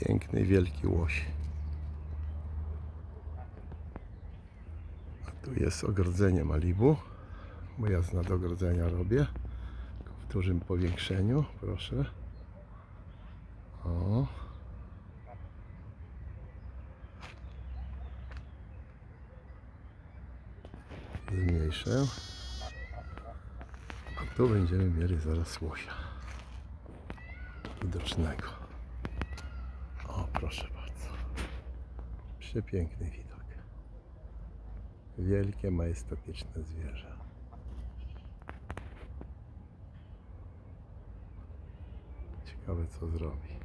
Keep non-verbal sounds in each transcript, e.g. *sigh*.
Piękny, wielki łoś. A tu jest ogrodzenie Malibu, bo ja z nadogrodzenia robię. W dużym powiększeniu, proszę. O. Zmniejszę. A tu będziemy mieli zaraz łosia. Widocznego. Proszę bardzo. Przepiękny widok. Wielkie, majestatyczne zwierzę. Ciekawe co zrobi.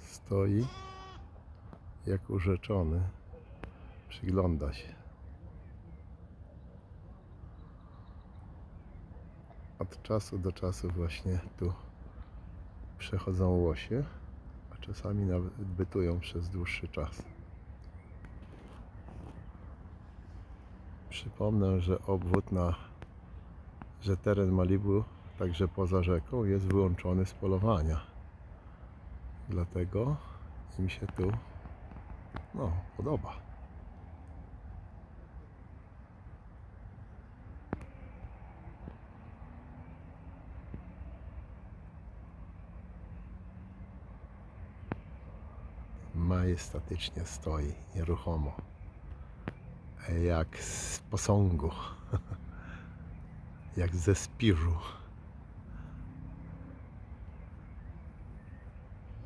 Stoi jak urzeczony. Przygląda się. Od czasu do czasu właśnie tu przechodzą łosie, a czasami nawet bytują przez dłuższy czas. Przypomnę, że obwód na, że teren Malibu, także poza rzeką, jest wyłączony z polowania. Dlatego im się tu no, podoba. Majestatycznie stoi, nieruchomo. Jak z posągu. *laughs* Jak ze spiżu.